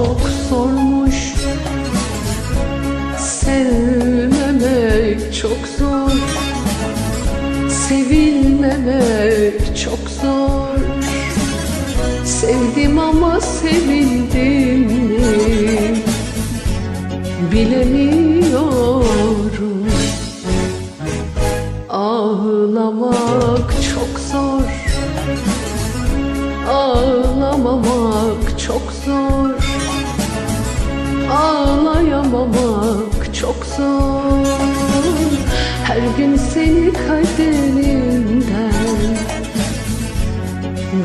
çok zormuş. Sevmemek çok zor. Sevilmemek çok zor. Sevdim ama sevildim mi? Bilemiyorum. Ağlamak çok zor. Ağlamak Ağlayamamak çok zor. Her gün seni kaderimden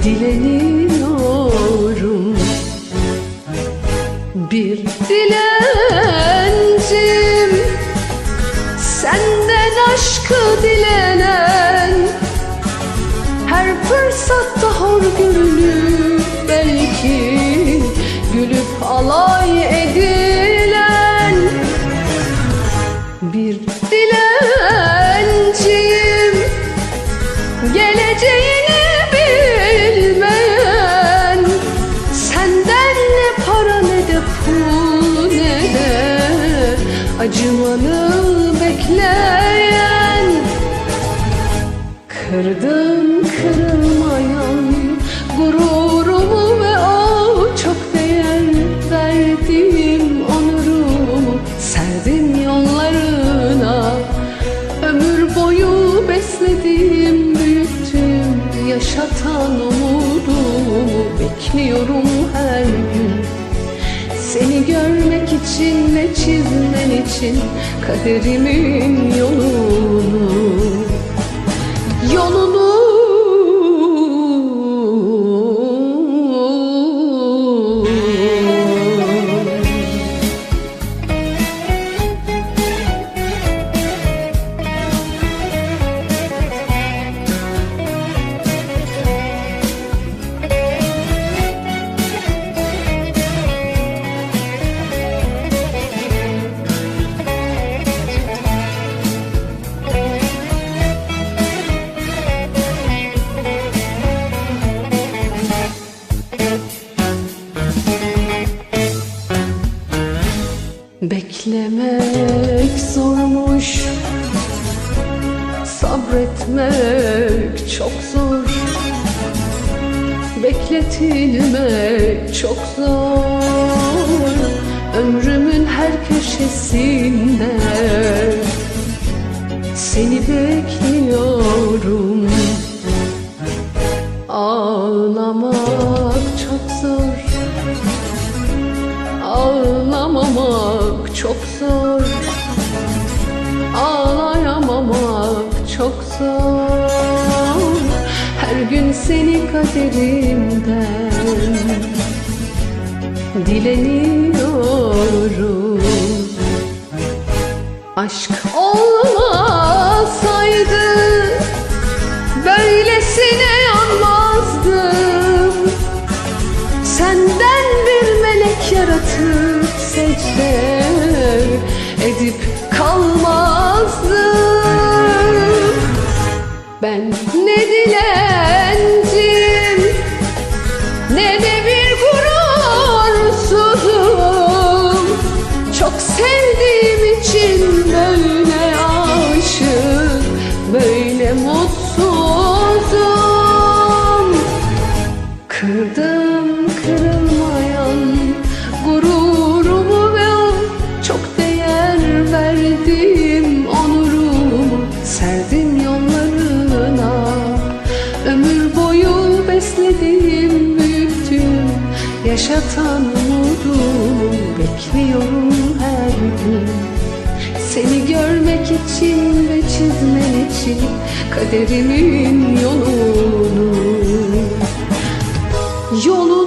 Dileniyorum. Bir dilencim Senden aşkı dilenen. Her fırsatta hor görünüp belki Gülüp alay edilen Acımanı bekleyen Kırdın kırılmayan gururumu ve o çok değer verdiğim onurumu Serdim yollarına ömür boyu beslediğim büyüttüm Yaşatan umudumu bekliyorum her gün seni görmek için ve çizmen için kaderimin yolunu. Yolunu Sabretmek çok zor. Bekletilmek çok zor. Ömrümün her köşesinde Seni bekliyorum. Ağlamak çok zor. Ağlamamak çok zor zor Her gün seni kaderimden Dileniyorum. Aşk olmasaydı Böylesine yanmazdım Senden bir melek yaratıp secde sevdiğim için böyle aşık böyle mutsuzum. Kırdım kırılmayan gururumu ve çok değer verdiğim onurumu serdim yollarına. Ömür boyu beslediğim büyüttüm yaşatan umudumu bekliyorum seni görmek için ve çizmen için kaderimin yolunu. Yolu